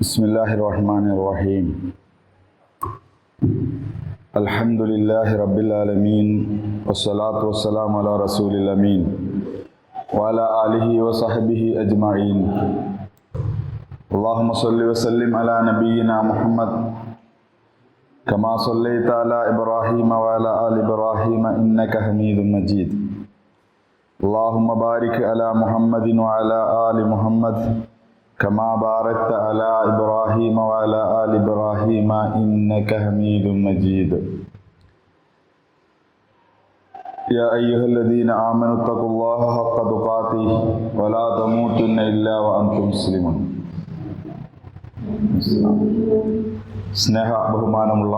بسم اللہ الرحمن الرحیم۔ الحمد للہ رب العالمین والصلاة والسلام علی رسول الامین وعلى آلہ وصحبہ اجمعین۔ اللہم صلی وسلم علی نبینا محمد کما صلیت علی ابراہیم وعلى آل ابراہیم انکا حمید مجید۔ اللہم بارک علی محمد وعلى آل محمد۔ كما باركت على إبراهيم وعلى آل إبراهيم إنك حميد مجيد يا أيها الذين آمنوا اتقوا الله حق تقاته ولا تموتن إلا وأنتم مسلمون സ്നേഹ ബഹുമാനമുള്ള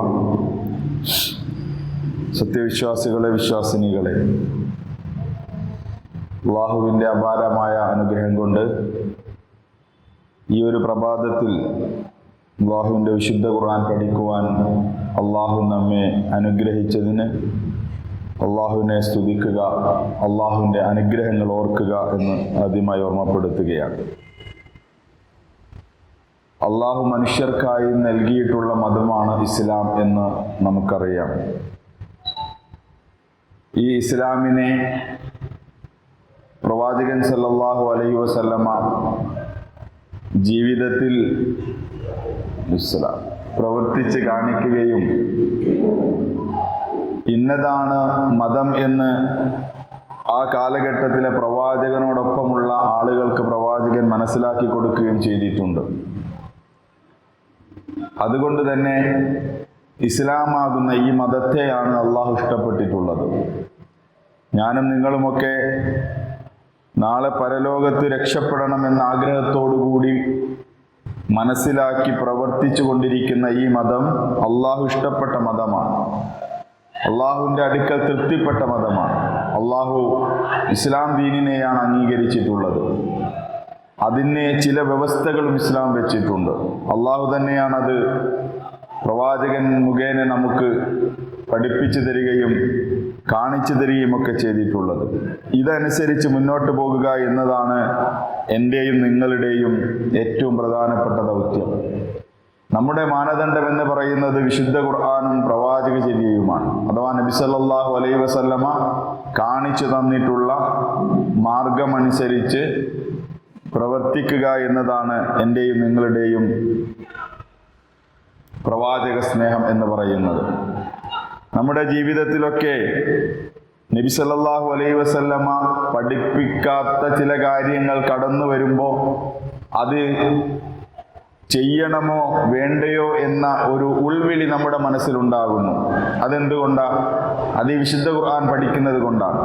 സത്യവിശ്വാസികളെ വിശ്വാസിനികളെ അള്ളാഹുവിൻ്റെ അപാരമായ അനുഗ്രഹം കൊണ്ട് ഈ ഒരു പ്രഭാതത്തിൽ അള്ളാഹുവിന്റെ വിശുദ്ധ ഖുർആൻ പഠിക്കുവാൻ അള്ളാഹു നമ്മെ അനുഗ്രഹിച്ചതിന് അള്ളാഹുവിനെ സ്തുതിക്കുക അള്ളാഹുവിന്റെ അനുഗ്രഹങ്ങൾ ഓർക്കുക എന്ന് ആദ്യമായി ഓർമ്മപ്പെടുത്തുകയാണ്. അള്ളാഹു മനുഷ്യർക്കായി നൽകിയിട്ടുള്ള മതമാണ് ഇസ്ലാം എന്ന് നമുക്കറിയാം. ഈ ഇസ്ലാമിനെ പ്രവാചകൻ സല്ലാഹു അലൈഹി വസല്ലമ ജീവിതത്തിൽ പ്രവർത്തിച്ച് കാണിക്കുകയും ഇന്നതാണ് മതം എന്ന് ആ കാലഘട്ടത്തിലെ പ്രവാചകനോടൊപ്പമുള്ള ആളുകൾക്ക് പ്രവാചകൻ മനസ്സിലാക്കി കൊടുക്കുകയും ചെയ്തിട്ടുണ്ട്. അതുകൊണ്ട് തന്നെ ഇസ്ലാമാകുന്ന ഈ മതത്തെയാണ് അള്ളാഹു ഇഷ്ടപ്പെട്ടിട്ടുള്ളത്. ഞാനും നിങ്ങളുമൊക്കെ നാളെ പരലോകത്ത് രക്ഷപ്പെടണമെന്ന ആഗ്രഹത്തോടുകൂടി മനസ്സിലാക്കി പ്രവർത്തിച്ചു കൊണ്ടിരിക്കുന്ന ഈ മതം അള്ളാഹു ഇഷ്ടപ്പെട്ട മതമാണ്. അള്ളാഹുവിന്റെ അടുക്കൽ തൃപ്തിപ്പെട്ട മതമാണ്. അള്ളാഹു ഇസ്ലാം ദീനിനെയാണ് അംഗീകരിച്ചിട്ടുള്ളത്. അതിന് ചില വ്യവസ്ഥകളും ഇസ്ലാം വെച്ചിട്ടുണ്ട്. അള്ളാഹു തന്നെയാണത് പ്രവാചകൻ മുഖേന നമുക്ക് പഠിപ്പിച്ചു തരികയും കാണിച്ചു തരികയും ഒക്കെ ചെയ്തിട്ടുള്ളത്. ഇതനുസരിച്ച് മുന്നോട്ട് പോകുക എന്നതാണ് എന്റെയും നിങ്ങളുടെയും ഏറ്റവും പ്രധാനപ്പെട്ട ദൗത്യം. നമ്മുടെ മാനദണ്ഡം എന്ന് പറയുന്നത് വിശുദ്ധ ഖുർആാനും പ്രവാചക ചര്യയുമാണ്. അഥവാ നബി സല്ലല്ലാഹു അലൈഹി വസല്ലമ കാണിച്ചു തന്നിട്ടുള്ള മാർഗമനുസരിച്ച് പ്രവർത്തിക്കുക എന്നതാണ് എന്റെയും നിങ്ങളുടെയും പ്രവാചക സ്നേഹം എന്ന് പറയുന്നത്. നമ്മുടെ ജീവിതത്തിലൊക്കെ നബി സല്ലല്ലാഹു അലൈഹി വസല്ലമ പഠിപ്പിക്കാത്ത ചില കാര്യങ്ങൾ കടന്നു വരുമ്പോൾ അത് ചെയ്യണമോ വേണ്ടയോ എന്ന ഒരു ഉൾവിളി നമ്മുടെ മനസ്സിലുണ്ടാകുന്നു. അതെന്തുകൊണ്ടാണ് അത് വിശുദ്ധ ഖുർആൻ പഠിക്കുന്നത് കൊണ്ടാണ്.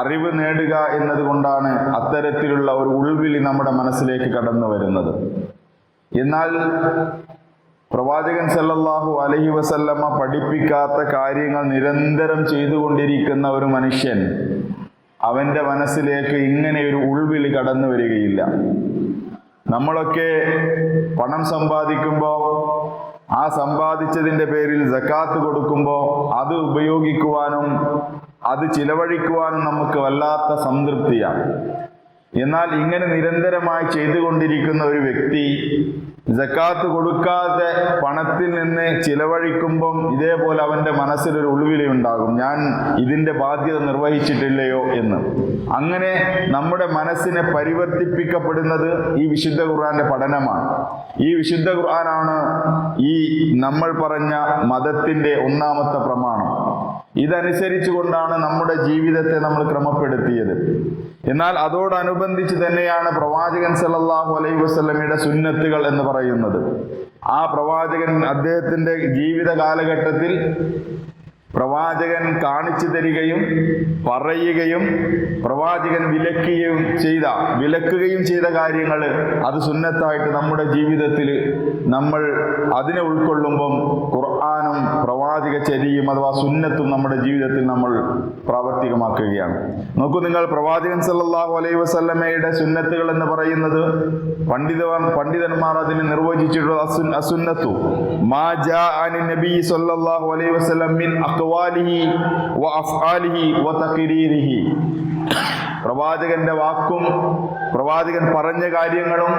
അറിവ് നേടുക എന്നതുകൊണ്ടാണ് അത്തരത്തിലുള്ള ഒരു ഉൾവിളി നമ്മുടെ മനസ്സിലേക്ക് കടന്നു വരുന്നത്. എന്നാൽ പ്രവാചകൻ സല്ലല്ലാഹു അലഹി വസല്ലമ്മ പഠിപ്പിക്കാത്ത കാര്യങ്ങൾ നിരന്തരം ചെയ്തുകൊണ്ടിരിക്കുന്ന ഒരു മനുഷ്യൻ അവന്റെ മനസ്സിലേക്ക് ഇങ്ങനെ ഒരു ഉൾവിളി കടന്നു വരികയില്ല. നമ്മളൊക്കെ പണം സമ്പാദിക്കുമ്പോൾ ആ സമ്പാദിച്ചതിന്റെ പേരിൽ ജക്കാത്ത് കൊടുക്കുമ്പോൾ അത് ഉപയോഗിക്കുവാനും അത് ചിലവഴിക്കുവാനും നമുക്ക് വല്ലാത്ത സംതൃപ്തിയാണ്. എന്നാൽ ഇങ്ങനെ നിരന്തരമായി ചെയ്തുകൊണ്ടിരിക്കുന്ന ഒരു വ്യക്തി ജക്കാത്ത് കൊടുക്കാതെ പണത്തിൽ നിന്ന് ചിലവഴിക്കുമ്പം ഇതേപോലെ അവന്റെ മനസ്സിലൊരു ഉൾവിലയുണ്ടാകും ഞാൻ ഇതിന്റെ ബാധ്യത നിർവഹിച്ചിട്ടില്ലയോ എന്ന്. അങ്ങനെ നമ്മുടെ മനസ്സിനെ പരിവർത്തിപ്പിക്കപ്പെടുന്നത് ഈ വിശുദ്ധ ഖുർആന്റെ പഠനമാണ്. ഈ വിശുദ്ധ ഖുർആനാണ് ഈ നമ്മൾ പറഞ്ഞ മതത്തിന്റെ ഒന്നാമത്തെ പ്രമാണം. ഇതനുസരിച്ചുകൊണ്ടാണ് നമ്മുടെ ജീവിതത്തെ നമ്മൾ ക്രമപ്പെടുത്തിയത്. എന്നാൽ അതോടനുബന്ധിച്ച് തന്നെയാണ് പ്രവാചകൻ സല്ലല്ലാഹു അലൈഹി വസ്ലമിയുടെ സുന്നത്തുകൾ എന്ന് പറയുന്നത്. ആ പ്രവാചകൻ അദ്ദേഹത്തിന്റെ ജീവിത കാലഘട്ടത്തിൽ പ്രവാചകൻ കാണിച്ചു തരികയും പറയുകയും പ്രവാചകൻ വിലക്കുകയും ചെയ്ത വിലക്കുകയും ചെയ്ത കാര്യങ്ങൾ അത് സുന്നത്തായിട്ട് നമ്മുടെ ജീവിതത്തിൽ നമ്മൾ അതിനെ ഉൾക്കൊള്ളുമ്പം ഖുർആാനും പ്രവാചക ചരിയും അഥവാ സുന്നത്തും നമ്മുടെ ജീവിതത്തിൽ നമ്മൾ പ്രാവർത്തികമാക്കുകയാണ്. നോക്കൂ നിങ്ങൾ പ്രവാചകൻ സല്ലാഹു അലൈ വസല്ലമയുടെ സുന്നത്തുകൾ എന്ന് പറയുന്നത് പണ്ഡിത പണ്ഡിതന്മാർ അതിനെ നിർവചിച്ചിട്ടുള്ള അസുന്നത്തു. മാ ജാ അനി നബി സല്ലല്ലാഹു അലൈഹി വസല്ലം മിൻ അഖ്വാലിഹി വ അഫ്ആലിഹി വ തഖരീരിഹി പ്രവാചകന്റെ വാക്കും പ്രവാചകൻ പറഞ്ഞ കാര്യങ്ങളും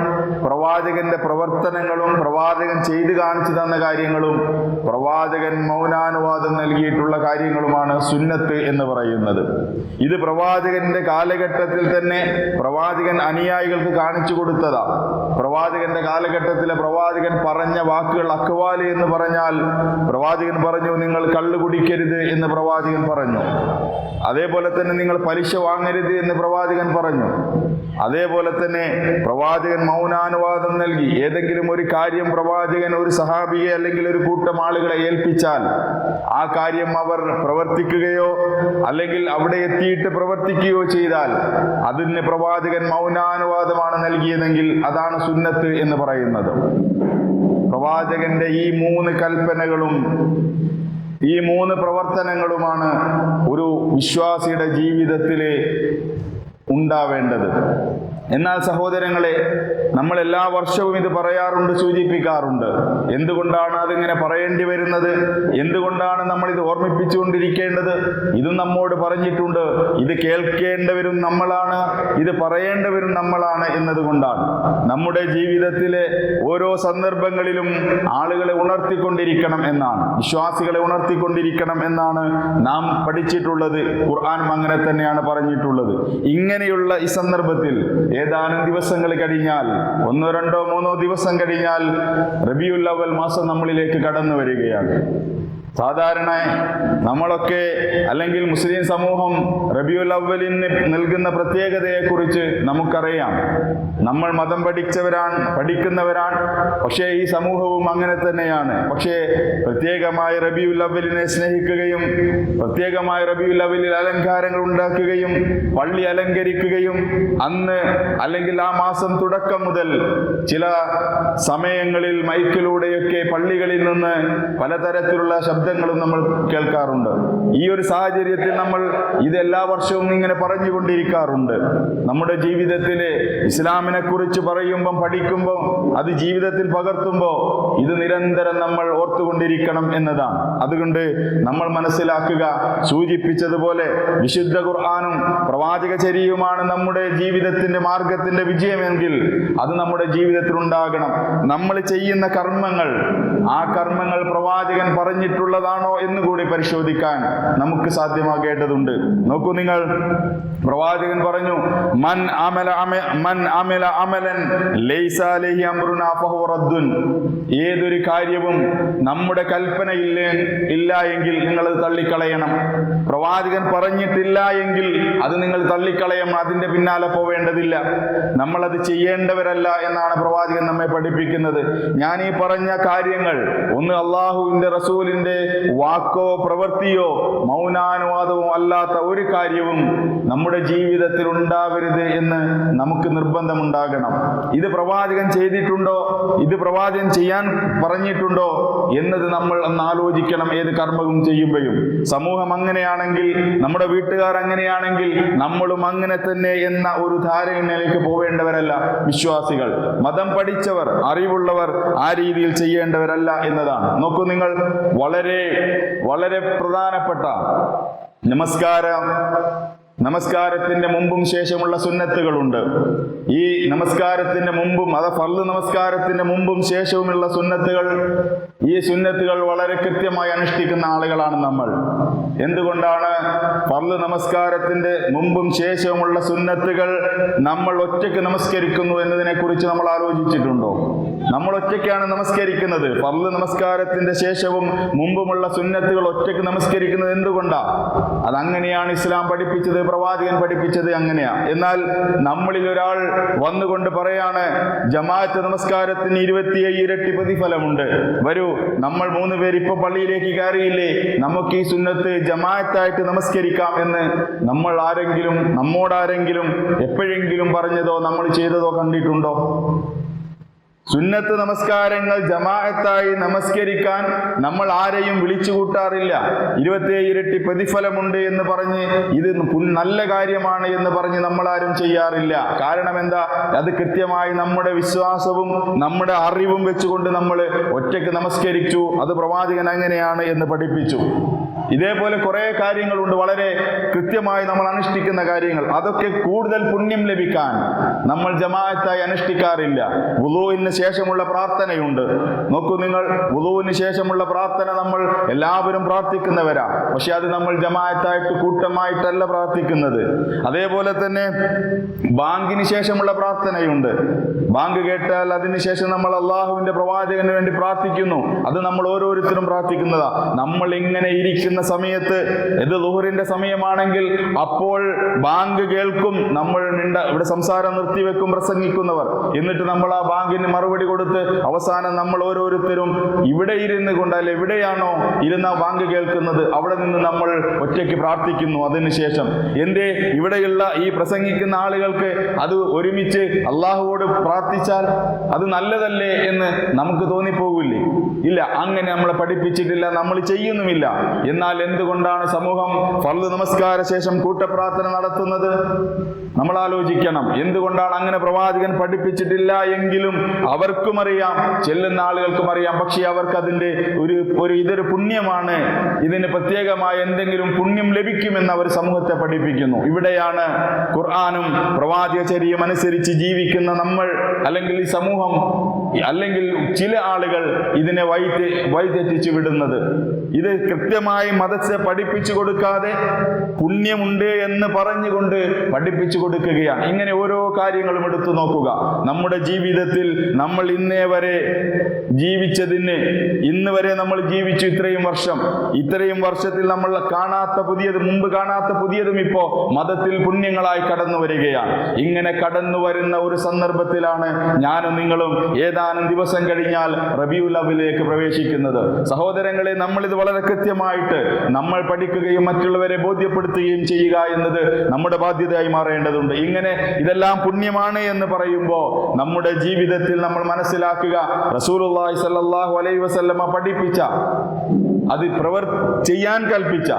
പ്രവാചകന്റെ പ്രവർത്തനങ്ങളും പ്രവാചകൻ ചെയ്തു കാണിച്ചു തന്ന കാര്യങ്ങളും പ്രവാചകൻ മൗനാനുവാദം നൽകിയിട്ടുള്ള കാര്യങ്ങളുമാണ് സുന്നത്ത് എന്ന് പറയുന്നത്. ഇത് പ്രവാചകന്റെ കാലഘട്ടത്തിൽ തന്നെ പ്രവാചകൻ അനുയായികൾക്ക് കാണിച്ചു കൊടുത്തതാ. പ്രവാചകന്റെ കാലഘട്ടത്തിലെ പ്രവാചകൻ പറഞ്ഞ വാക്കുകൾ അക്വാലി എന്ന് പറഞ്ഞാൽ പ്രവാചകൻ പറഞ്ഞു നിങ്ങൾ കള്ളു കുടിക്കരുത് എന്ന് പ്രവാചകൻ പറഞ്ഞു. അതേപോലെ തന്നെ നിങ്ങൾ പലിശ വാങ്ങരുത് എന്ന് പ്രവാചകൻ പറഞ്ഞു. അതേപോലെ തന്നെ പ്രവാചകൻ മൗനാനുവാദം നൽകി. ഏതെങ്കിലും ഒരു കാര്യം പ്രവാചകൻ ഒരു സഹാബിയെ അല്ലെങ്കിൽ ഒരു കൂട്ടം ആളുകളെ ഏൽപ്പിച്ചാൽ ആ കാര്യം അവർ പ്രവർത്തിക്കുകയോ അല്ലെങ്കിൽ അവിടെ എത്തിയിട്ട് പ്രവർത്തിക്കുകയോ ചെയ്താൽ അതിന് പ്രവാചകൻ മൗനാനുവാദമാണ് നൽകിയതെങ്കിൽ അതാണ് സുന്നത്ത് എന്ന് പറയുന്നത്. പ്രവാചകന്റെ ഈ മൂന്ന് കൽപ്പനകളും ഈ മൂന്ന് പ്രവർത്തനങ്ങളുമാണ് ഒരു വിശ്വാസിയുടെ ജീവിതത്തിലെ ഉണ്ടാവേണ്ടത്. എന്നാൽ സഹോദരങ്ങളെ നമ്മൾ എല്ലാ വർഷവും ഇത് പറയാറുണ്ട് സൂചിപ്പിക്കാറുണ്ട്. എന്തുകൊണ്ടാണ് അതിങ്ങനെ പറയേണ്ടി വരുന്നത്? എന്തുകൊണ്ടാണ് നമ്മൾ ഇത് ഓർമ്മിപ്പിച്ചുകൊണ്ടിരിക്കേണ്ടത്? ഇതും നമ്മോട് പറഞ്ഞിട്ടുണ്ട്. ഇത് കേൾക്കേണ്ടവരും നമ്മളാണ്. ഇത് പറയേണ്ടവരും നമ്മളാണ് എന്നതുകൊണ്ടാണ്. നമ്മുടെ ജീവിതത്തിലെ ഓരോ സന്ദർഭങ്ങളിലും ആളുകളെ ഉണർത്തിക്കൊണ്ടിരിക്കണം എന്നാണ്. വിശ്വാസികളെ ഉണർത്തിക്കൊണ്ടിരിക്കണം എന്നാണ് നാം പഠിച്ചിട്ടുള്ളത്. ഖുർആാനും അങ്ങനെ തന്നെയാണ് പറഞ്ഞിട്ടുള്ളത്. ഇങ്ങനെയുള്ള ഈ സന്ദർഭത്തിൽ ഏതാനും ദിവസങ്ങൾ കഴിഞ്ഞാൽ ഒന്നോ രണ്ടോ മൂന്നോ ദിവസം കഴിഞ്ഞാൽ റബിയുൽ അവൽ മാസം നമ്മളിലേക്ക് കടന്നു വരികയാണ്. സാധാരണ നമ്മളൊക്കെ അല്ലെങ്കിൽ മുസ്ലിം സമൂഹം റബിയുൽ അവലിന് നൽകുന്ന പ്രത്യേകതയെക്കുറിച്ച് നമുക്കറിയാം. നമ്മൾ മതം പഠിച്ചവരാണ് പഠിക്കുന്നവരാണ് പക്ഷേ ഈ സമൂഹവും അങ്ങനെ തന്നെയാണ്. പക്ഷേ പ്രത്യേകമായി റബിയുൽ അവലിനെ സ്നേഹിക്കുകയും പ്രത്യേകമായി റബിയുൽ അവലിൽ അലങ്കാരങ്ങൾ ഉണ്ടാക്കുകയും പള്ളി അലങ്കരിക്കുകയും അന്ന് അല്ലെങ്കിൽ ആ മാസം തുടക്കം മുതൽ ചില സമയങ്ങളിൽ മൈക്കിലൂടെയൊക്കെ പള്ളികളിൽ നിന്ന് പലതരത്തിലുള്ള ശബ്ദങ്ങളും നമ്മൾ കേൾക്കാറുണ്ട്. ഈ ഒരു സാഹചര്യത്തിൽ നമ്മൾ ഇത് എല്ലാ വർഷവും ഇങ്ങനെ പറഞ്ഞുകൊണ്ടിരിക്കാറുണ്ട്. നമ്മുടെ ജീവിതത്തിലെ ഇസ്ലാമിനെ കുറിച്ച് പറയുമ്പം പഠിക്കുമ്പോൾ അത് ജീവിതത്തിൽ പകർത്തുമ്പോൾ ഇത് നിരന്തരം നമ്മൾ ഓർത്തുകൊണ്ടിരിക്കണം എന്നതാണ്. അതുകൊണ്ട് നമ്മൾ മനസ്സിലാക്കുക സൂചിപ്പിച്ചതുപോലെ വിശുദ്ധ ഖുർആാനും പ്രവാചക ചരിയുമാണ് നമ്മുടെ ജീവിതത്തിന്റെ മാർഗത്തിന്റെ വിജയമെങ്കിൽ അത് നമ്മുടെ ജീവിതത്തിൽ ഉണ്ടാകണം നമ്മൾ ചെയ്യുന്ന കർമ്മങ്ങൾ ആ കർമ്മങ്ങൾ പ്രവാചകൻ പറഞ്ഞിട്ടുള്ളതാണോ എന്ന് കൂടി പരിശോധിക്കാൻ നമുക്ക് സാധ്യമാകേണ്ടതുണ്ട്. നോക്കൂ നിങ്ങൾ. പ്രവാചകൻ പറഞ്ഞു മൻ അമല അമ- മൻ അമല അമലൻ ലൈസ അലൈഹി അംറുനാ റദ്ദുൻ. ഏതൊരു കാര്യവും നമ്മുടെ കൽപ്പന ഇല്ലേ ഇല്ല എങ്കിൽ നിങ്ങൾ അത് തള്ളിക്കളയണം. പ്രവാചകൻ പറഞ്ഞിട്ടില്ല എങ്കിൽ അത് നിങ്ങൾ തള്ളിക്കളയണം അതിന്റെ പിന്നാലെ പോവേണ്ടതില്ല. നമ്മളത് ചെയ്യേണ്ടവരല്ല എന്നാണ് പ്രവാചകൻ നമ്മെ പഠിപ്പിക്കുന്നത്. ഞാൻ ഈ പറഞ്ഞ കാര്യങ്ങൾ ഒന്ന് അള്ളാഹുവിന്റെ റസൂലിന്റെ വാക്കോ പ്രവൃത്തിയോ മൗനാനുവാദവും അല്ലാത്ത ഒരു കാര്യവും നമ്മുടെ ജീവിതത്തിൽ ഉണ്ടാവരുത് എന്ന് നമുക്ക് നിർബന്ധമുണ്ടാകണം. ഇത് പ്രവാചകൻ ചെയ്തിട്ടുണ്ടോ? ഇത് പ്രവാചകൻ ചെയ്യാൻ പറഞ്ഞിട്ടുണ്ടോ? എന്നത് നമ്മൾ ഒന്ന് ആലോചിക്കണം ഏത് കർമ്മവും ചെയ്യുമ്പോഴും. സമൂഹം അങ്ങനെയാണെങ്കിൽ നമ്മുടെ വീട്ടുകാർ അങ്ങനെയാണെങ്കിൽ നമ്മളും അങ്ങനെ തന്നെ എന്ന ഒരു ധാരണയിലേക്ക് പോവേണ്ടവരല്ല വിശ്വാസികൾ. മതം പഠിച്ചവർ അറിവുള്ളവർ ആ രീതിയിൽ ചെയ്യേണ്ടവരല്ല എന്നതാണ്. നോക്കൂ നിങ്ങൾ വളരെ വളരെ പ്രധാനപ്പെട്ട നമസ്കാരം. നമസ്കാരത്തിന്റെ മുമ്പും ശേഷമുള്ള സുന്നത്തുകളുണ്ട്. ഈ നമസ്കാരത്തിന്റെ മുമ്പും അത് പള്ളു നമസ്കാരത്തിന്റെ മുമ്പും ശേഷവുമുള്ള സുന്നത്തുകൾ ഈ സുന്നത്തുകൾ വളരെ കൃത്യമായി അനുഷ്ഠിക്കുന്ന ആളുകളാണ് നമ്മൾ. എന്തുകൊണ്ടാണ് ഫർൾ നമസ്കാരത്തിന്റെ മുമ്പും ശേഷവുമുള്ള സുന്നത്തുകൾ നമ്മൾ ഒറ്റയ്ക്ക് നമസ്കരിക്കുന്നു എന്നതിനെ കുറിച്ച് നമ്മൾ ആലോചിച്ചിട്ടുണ്ടോ? നമ്മൾ ഒറ്റയ്ക്കാണ് നമസ്കരിക്കുന്നത്. ഫർൾ നമസ്കാരത്തിന്റെ ശേഷവും മുമ്പുമുള്ള സുന്നത്തുകൾ ഒറ്റയ്ക്ക് നമസ്കരിക്കുന്നത് എന്തുകൊണ്ടാ? അതങ്ങനെയാണ് ഇസ്ലാം പഠിപ്പിച്ചത് പ്രവാചകൻ പഠിപ്പിച്ചത് അങ്ങനെയാ. എന്നാൽ നമ്മളിൽ ഒരാൾ വന്നുകൊണ്ട് പറയാണ് ജമാഅത്ത് നമസ്കാരത്തിന് ഇരുപത്തിയേഴ് ഇരട്ടി പ്രതിഫലമുണ്ട്. വരൂ നമ്മൾ മൂന്ന് പേര് ഇപ്പൊ പള്ളിയിലേക്ക് കയറിയില്ലേ? നമുക്ക് ഈ സുന്നത്ത് ജമാഅത്തായിട്ട് നമസ്കരിക്കാം എന്ന് നമ്മൾ ആരെങ്കിലും നമ്മോടാരെങ്കിലും എപ്പോഴെങ്കിലും പറഞ്ഞതോ നമ്മൾ ചെയ്തതോ കണ്ടിട്ടുണ്ടോ? സുന്നത്ത് നമസ്കാരങ്ങൾ ജമാഅത്തായി നമസ്കരിക്കാൻ നമ്മൾ ആരെയും വിളിച്ചു കൂട്ടാറില്ല. ഇരുപത്തിയേഴ് ഇരട്ടി പ്രതിഫലമുണ്ട് എന്ന് പറഞ്ഞ് ഇത് നല്ല കാര്യമാണ് എന്ന് പറഞ്ഞ് നമ്മൾ ആരും ചെയ്യാറില്ല. കാരണം എന്താ? അത് കൃത്യമായി നമ്മുടെ വിശ്വാസവും നമ്മുടെ അറിവും വെച്ചുകൊണ്ട് നമ്മൾ ഒറ്റയ്ക്ക് നമസ്കരിച്ചു. അത് പ്രവാചകൻ അങ്ങനെയാണ് എന്ന് പഠിപ്പിച്ചു. ഇതേപോലെ കുറേ കാര്യങ്ങളുണ്ട്. വളരെ കൃത്യമായി നമ്മൾ അനുഷ്ഠിക്കുന്ന കാര്യങ്ങൾ. അതൊക്കെ കൂടുതൽ പുണ്യം ലഭിക്കാൻ നമ്മൾ ജമാഅത്തായി അനുഷ്ഠിക്കാറില്ല. വുളുവിന് ശേഷമുള്ള പ്രാർത്ഥനയുണ്ട്. നോക്കൂ നിങ്ങൾ വുളുവിന് ശേഷമുള്ള പ്രാർത്ഥന നമ്മൾ എല്ലാവരും പ്രാർത്ഥിക്കുന്നവരാ. പക്ഷെ അത് നമ്മൾ ജമാഅത്തായിട്ട് കൂട്ടമായിട്ടല്ല പ്രാർത്ഥിക്കുന്നത്. അതേപോലെ തന്നെ ബാങ്കിന് ശേഷമുള്ള പ്രാർത്ഥനയുണ്ട്. ബാങ്ക് കേട്ടാൽ അതിനുശേഷം നമ്മൾ അള്ളാഹുവിന്റെ പ്രവാചകന് വേണ്ടി പ്രാർത്ഥിക്കുന്നു. അത് നമ്മൾ ഓരോരുത്തരും പ്രാർത്ഥിക്കുന്നതാ. നമ്മൾ ഇങ്ങനെ ഇരിക്കുന്ന സമയത്ത് ഇത് ലുഹറിന്റെ സമയമാണെങ്കിൽ അപ്പോൾ ബാങ്ക് കേൾക്കും നമ്മൾ നിണ്ട ഇവിടെ സംസാരം നിർത്തിവെക്കും പ്രസംഗിക്കുന്നവർ. എന്നിട്ട് നമ്മൾ ആ ബാങ്കിന് മറുപടി കൊടുത്ത് അവസാനം നമ്മൾ ഓരോരുത്തരും ഇവിടെ ഇരുന്ന് കൊണ്ട് അല്ലെ എവിടെയാണോ ഇരുന്ന ബാങ്ക് കേൾക്കുന്നത് അവിടെ നിന്ന് നമ്മൾ ഒറ്റയ്ക്ക് പ്രാർത്ഥിക്കുന്നു. അതിനുശേഷം എന്തേ? ഇവിടെയുള്ള ഈ പ്രസംഗിക്കുന്ന ആളുകൾക്ക് അത് ഒരുമിച്ച് അള്ളാഹുവോട് പ്രാർത്ഥിച്ചാൽ അത് നല്ലതല്ലേ എന്ന് നമുക്ക് തോന്നിപ്പോകില്ലേ? ഇല്ല അങ്ങനെ നമ്മളെ പഠിപ്പിച്ചിട്ടില്ല നമ്മൾ ചെയ്യുന്നുമില്ല. എന്നാൽ എന്തുകൊണ്ടാണ് സമൂഹം ഫർദ് നമസ്കാര ശേഷം കൂട്ടപ്രാർത്ഥന നടത്തുന്നത്? നമ്മൾ ആലോചിക്കണം. എന്തുകൊണ്ടാണ് അങ്ങനെ പ്രവാചകൻ പഠിപ്പിച്ചിട്ടില്ല എങ്കിലും അവർക്കും അറിയാം ചെല്ലുന്ന ആളുകൾക്കും അറിയാം പക്ഷേ അവർക്ക് അതിന്റെ ഒരു ഒരു ഇതൊരു പുണ്യമാണ്. ഇതിന് പ്രത്യേകമായ എന്തെങ്കിലും പുണ്യം ലഭിക്കുമെന്ന് അവർ സമൂഹത്തെ പഠിപ്പിക്കുന്നു. ഇവിടെയാണ് ഖുർആാനും പ്രവാചകചര്യം അനുസരിച്ച് ജീവിക്കുന്ന നമ്മൾ അല്ലെങ്കിൽ ഈ സമൂഹം അല്ലെങ്കിൽ ചില ആളുകൾ ഇതിനെ വൈതെ വൈതെറ്റിച്ചു വിടുന്നത്. ഇത് കൃത്യമായി മതത്തെ പഠിപ്പിച്ചു കൊടുക്കാതെ പുണ്യമുണ്ട് എന്ന് പറഞ്ഞുകൊണ്ട് പഠിപ്പിച്ചു കൊടുക്കുകയാണ്. ഇങ്ങനെ ഓരോ കാര്യങ്ങളും എടുത്തു നോക്കുക. നമ്മുടെ ജീവിതത്തിൽ നമ്മൾ ഇന്നേ വരെ ജീവിച്ചതിന് ഇന്ന് വരെ നമ്മൾ ജീവിച്ചു ഇത്രയും വർഷം. ഇത്രയും വർഷത്തിൽ നമ്മൾ കാണാത്ത പുതിയത് മുമ്പ് കാണാത്ത പുതിയതും ഇപ്പോ മതത്തിൽ പുണ്യങ്ങളായി കടന്നു വരികയാണ്. ഇങ്ങനെ കടന്നു വരുന്ന ഒരു സന്ദർഭത്തിലാണ് ഞാനും നിങ്ങളും ഏതാനും ദിവസം കഴിഞ്ഞാൽ റബിയുൽ ലവിലേക്ക് പ്രവേശിക്കുന്നത്. സഹോദരങ്ങളെ നമ്മൾ ഇത് വളരെ കൃത്യമായിട്ട് നമ്മൾ പഠിക്കുകയും മറ്റുള്ളവരെ ബോധ്യപ്പെടുത്തുകയും ചെയ്യുക എന്നത് നമ്മുടെ ബാധ്യതയായി മാറേണ്ടതുണ്ട്. ഇങ്ങനെ ഇതെല്ലാം പുണ്യമാണ് എന്ന് പറയുമ്പോൾ നമ്മുടെ ജീവിതത്തിൽ നമ്മൾ മനസ്സിലാക്കുക റസൂലുള്ളാഹി സ്വല്ലല്ലാഹു അലൈഹി വസല്ലമ പഠിപ്പിച്ച അത് പ്രവർ ചെയ്യാൻ കൽപ്പിച്ച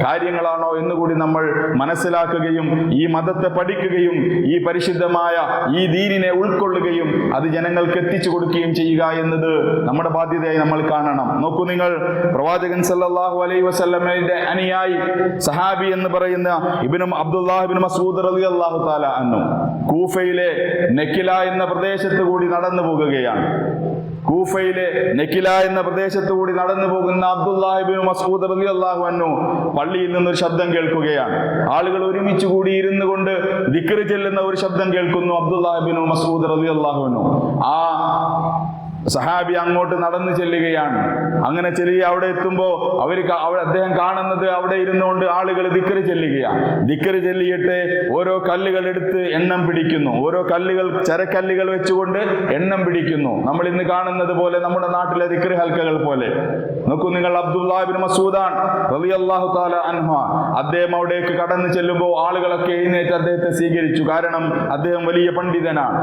കാര്യങ്ങളാണോ എന്നുകൂടി നമ്മൾ മനസ്സിലാക്കുകയും ഈ മതത്തെ പഠിക്കുകയും ഈ പരിശുദ്ധമായ ഈ ദീനിനെ ഉൾക്കൊള്ളുകയും അത് ജനങ്ങൾക്ക് എത്തിച്ചു കൊടുക്കുകയും ചെയ്യുക എന്നത് നമ്മുടെ ബാധ്യതയായി നമ്മൾ കാണണം. നോക്കൂ നിങ്ങൾ പ്രവാചകൻ സല്ലല്ലാഹു അലൈഹി വസല്ലമയുടെ അനിയായി സഹാബി എന്ന് പറയുന്ന ഇബിനും അബ്ദുല്ലാഹിബിൻ മസൂദ് റളിയല്ലാഹു തആല എന്നും കൂഫയിലെ നെക്കില എന്ന പ്രദേശത്ത് കൂടി നടന്നു പോകുകയാണ് കൂഫയിലെ നെക്കില എന്ന പ്രദേശത്തു കൂടി നടന്നു പോകുന്ന അബ്ദുല്ലാഹിബിൻ മസൂദ് റളിയല്ലാഹു അൻഹു പള്ളിയിൽ നിന്നൊരു ശബ്ദം കേൾക്കുകയാണ്. ആളുകൾ ഒരുമിച്ച് കൂടി ഇരുന്നു കൊണ്ട് ദിക്കറി ചെല്ലുന്ന ഒരു ശബ്ദം കേൾക്കുന്നു അബ്ദുല്ലാഹിബിൻ മസൂദ് റളിയല്ലാഹു അൻഹു. ആ സഹാബി അങ്ങോട്ട് നടന്നു ചെല്ലുകയാണ്. അങ്ങനെ ചെല്ലുക അവിടെ എത്തുമ്പോൾ അവർ അദ്ദേഹം കാണുന്നത് അവിടെ ഇരുന്നുകൊണ്ട് ആളുകൾ ദിക്കറി ചെല്ലുകയാണ്. ദിക്കറി ചെല്ലിയിട്ട് ഓരോ കല്ലുകൾ എടുത്ത് എണ്ണം പിടിക്കുന്നു. ഓരോ കല്ലുകൾ ചരക്കല്ലുകൾ വെച്ചുകൊണ്ട് എണ്ണം പിടിക്കുന്നു. നമ്മൾ ഇന്ന് കാണുന്നത് പോലെ നമ്മുടെ നാട്ടിലെ ദിക്കറി ഹൽക്കകൾ പോലെ. നോക്കൂ നിങ്ങൾ അബ്ദുല്ലാബിൻ മസൂദാൻ റളിയല്ലാഹു താല അൻഹ അദ്ദേഹം അവിടേക്ക് കടന്നു ചെല്ലുമ്പോൾ ആളുകളൊക്കെ എഴുന്നേറ്റ് അദ്ദേഹത്തെ സ്വീകരിച്ചു. കാരണം അദ്ദേഹം വലിയ പണ്ഡിതനാണ്.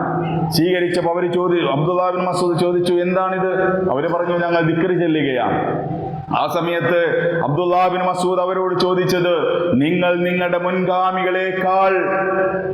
സ്വീകരിച്ചപ്പോൾ അവർ ചോദി അബ്ദുല്ലാബിൻ മസൂദ് ചോദിച്ചു എന്താണിത്? അവർ പറഞ്ഞു ഞങ്ങൾ ദിക്കറി ചെല്ലുകയാണ്. ആ സമയത്ത് അബ്ദുല്ലാബിൻ മസൂദ് അവരോട് ചോദിച്ചത് നിങ്ങൾ നിങ്ങളുടെ മുൻഗാമികളെക്കാൾ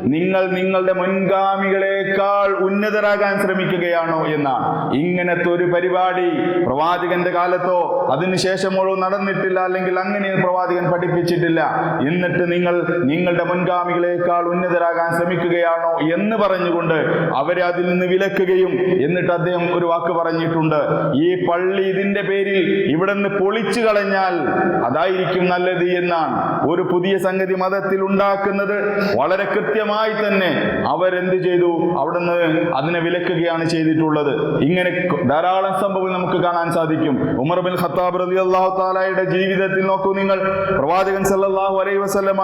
നിങ്ങൾ നിങ്ങളുടെ മുൻഗാമികളെക്കാൾ ഉന്നതരാകാൻ ശ്രമിക്കുകയാണോ? എന്നാണ്. ഇങ്ങനത്തെ ഒരു പരിപാടി പ്രവാചകന്റെ കാലത്തോ അതിനുശേഷമോളോ നടന്നിട്ടില്ല അല്ലെങ്കിൽ അങ്ങനെ പ്രവാചകൻ പഠിപ്പിച്ചിട്ടില്ല. എന്നിട്ട് നിങ്ങൾ നിങ്ങളുടെ മുൻഗാമികളെക്കാൾ ഉന്നതരാകാൻ ശ്രമിക്കുകയാണോ എന്ന് പറഞ്ഞുകൊണ്ട് അവരെ അതിൽ നിന്ന് വിലക്കുകയും എന്നിട്ട് അദ്ദേഹം ഒരു വാക്ക് പറഞ്ഞിട്ടുണ്ട്. ഈ പള്ളി ഇതിന്റെ പേരിൽ ഇവിടെ നിന്ന് പൊളിച്ചു കളഞ്ഞാൽ അതായിരിക്കും നല്ലത് എന്നാണ് ഒരു പുതിയ സംഗതി മതത്തിൽ ഉണ്ടാക്കുന്നത്. വളരെ കൃത്യമായി തന്നെ അവരെന്ത് ചെയ്തു? അവിടുന്ന് അതിനെ വിലക്കുകയാണ് ചെയ്തിട്ടുള്ളത്. ഇങ്ങനെ ധാരാളം സംഭവം നമുക്ക് കാണാൻ സാധിക്കും. ഉമർ ബിൻ ഖത്താബ് റതി അള്ളാഹു താലായുടെ ജീവിതത്തിൽ നോക്കൂ നിങ്ങൾ. പ്രവാചകൻ സല്ലാഹു അലൈ വസല്ലമ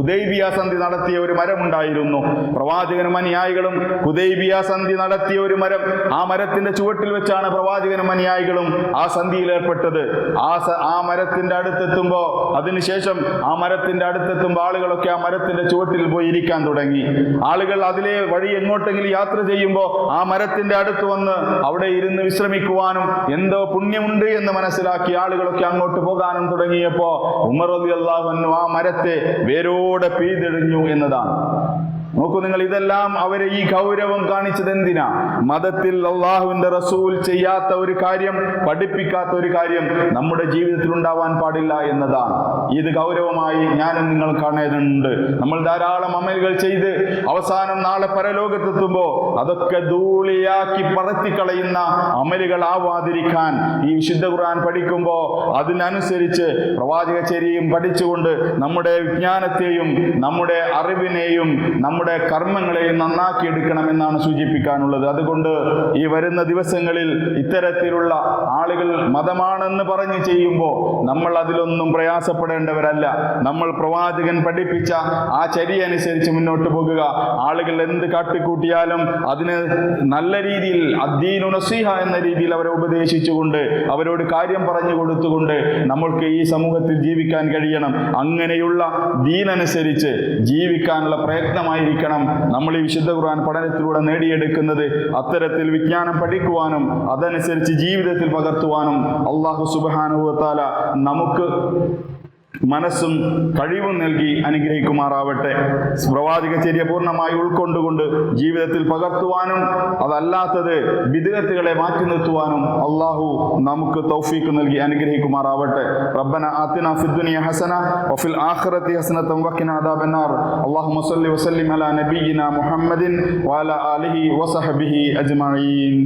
ഉദൈബിയ സന്ധി നടത്തിയ ഒരു മരമുണ്ടായിരുന്നു. പ്രവാചകനും അനുയായികളും ഉദൈബിയ സന്ധി നടത്തിയ ഒരു മരം ആ മരത്തിന്റെ ചുവട്ടിൽ വെച്ചാണ് പ്രവാചകനും അനുയായികളും ആ സന്ധിയിൽ ഏർപ്പെട്ടത്. ആ ആ മരത്തിന്റെ അടുത്തെത്തുമ്പോ അതിനുശേഷം ആ മരത്തിന്റെ അടുത്തെത്തുമ്പോൾ ആളുകളൊക്കെ ആ മരത്തിന്റെ ചുവട്ടിൽ പോയി ഇരിക്കാൻ തുടങ്ങി. ആളുകൾ അതിലെ വഴി എങ്ങോട്ടെങ്കിലും യാത്ര ചെയ്യുമ്പോൾ ആ മരത്തിന്റെ അടുത്ത് വന്ന് അവിടെ ഇരുന്ന് വിശ്രമിക്കുവാനും എന്തോ പുണ്യമുണ്ട് എന്ന് മനസ്സിലാക്കി ആളുകളൊക്കെ അങ്ങോട്ട് പോകാനും തുടങ്ങിയപ്പോ ഉമർ റളിയല്ലാഹു അള്ളാഹു ആ മരത്തെ വേരോടെ പിഴുതെറിഞ്ഞു എന്നതാണ്. നോക്കൂ നിങ്ങൾ ഇതെല്ലാം അവരെ ഈ ഗൗരവം കാണിച്ചത് എന്തിനാ മതത്തിൽ അള്ളാഹുവിന്റെ റസൂൽ ചെയ്യാത്ത ഒരു കാര്യം പഠിപ്പിക്കാത്ത ഒരു കാര്യം നമ്മുടെ ജീവിതത്തിൽ ഉണ്ടാവാൻ പാടില്ല എന്നതാണ്. ഇത് ഗൗരവമായി ഞാനും നിങ്ങൾ കാണേണ്ടതുണ്ട്. നമ്മൾ ധാരാളം അമലുകൾ ചെയ്ത് അവസാനം നാളെ പരലോകത്തെത്തുമ്പോൾ അതൊക്കെ ധൂളിയാക്കി പറത്തിക്കളയുന്ന അമലുകൾ ആവാതിരിക്കാൻ ഈ വിശുദ്ധ ഖുർആൻ പഠിക്കുമ്പോൾ അതിനനുസരിച്ച് പ്രവാചകചര്യയും പഠിച്ചുകൊണ്ട് നമ്മുടെ വിജ്ഞാനത്തെയും നമ്മുടെ അറിവിനെയും നമ്മുടെ കർമ്മങ്ങളെയും നന്നാക്കി നന്നാക്കിയെടുക്കണമെന്നാണ് സൂചിപ്പിക്കാനുള്ളത്. അതുകൊണ്ട് ഈ വരുന്ന ദിവസങ്ങളിൽ ഇത്തരത്തിലുള്ള ആളുകൾ മതമാണെന്ന് പറഞ്ഞ് ചെയ്യുമ്പോൾ നമ്മൾ അതിലൊന്നും പ്രയാസപ്പെടേണ്ടവരല്ല. നമ്മൾ പ്രവാചകൻ പഠിപ്പിച്ച ആ ചര്യ അനുസരിച്ച് മുന്നോട്ട് പോകുക. ആളുകൾ എന്ത് കാട്ടിക്കൂട്ടിയാലും അതിന് നല്ല രീതിയിൽ അദ്ദീനു നസീഹ എന്ന രീതിയിൽ അവരെ ഉപദേശിച്ചുകൊണ്ട് അവരോട് കാര്യം പറഞ്ഞു കൊടുത്തുകൊണ്ട് നമ്മൾക്ക് ഈ സമൂഹത്തിൽ ജീവിക്കാൻ കഴിയണം. അങ്ങനെയുള്ള ദീനനുസരിച്ച് ജീവിക്കാനുള്ള പ്രയത്നമായിരിക്കണം നമ്മൾ ഈ വിശുദ്ധ ഖുർആൻ പഠനത്തിലൂടെ നേടിയെടുക്കുന്നത് അത്തരത്തിൽ വിജ്ഞാനം പഠിക്കുവാനും അതനുസരിച്ച് ജീവിതത്തിൽ പകർത്തുവാനും അള്ളാഹു സുബാനുഭവത്താല നമുക്ക് മനസ്സും കഴിവും നൽകി അനുഗ്രഹിക്കുമാറാവട്ടെ. പ്രവാചക ചര്യ പൂർണമായി ഉൾക്കൊണ്ടുകൊണ്ട് ജീവിതത്തിൽ പകർത്തുവാനും അതല്ലാത്തത് വിദഗത്തുകളെ മാറ്റി നിർത്തുവാനും അള്ളാഹു നമുക്ക് തൗഫീക്ക് നൽകി അനുഗ്രഹിക്കുമാറാവട്ടെ. റബ്ബന ആത്തിന ഫിദ്ദുനിയ ഹസന വഫിൽ ആഖിറതി ഹസനതൻ വഖിന അദാബന്നാർ. അല്ലാഹുമ്മ സ്വല്ലി വസല്ലിം അലാ നബിയിന മുഹമ്മദിൻ വഅലാ ആലിഹി വസഹബിഹി അജ്മഈൻ.